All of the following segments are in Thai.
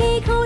นี้เขา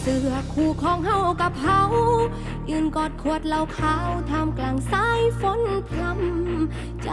เสื้อคู่ของเฮากับเฮายืนกอดขวดเหล้าขาวทำกลางสายฝนพลำใจ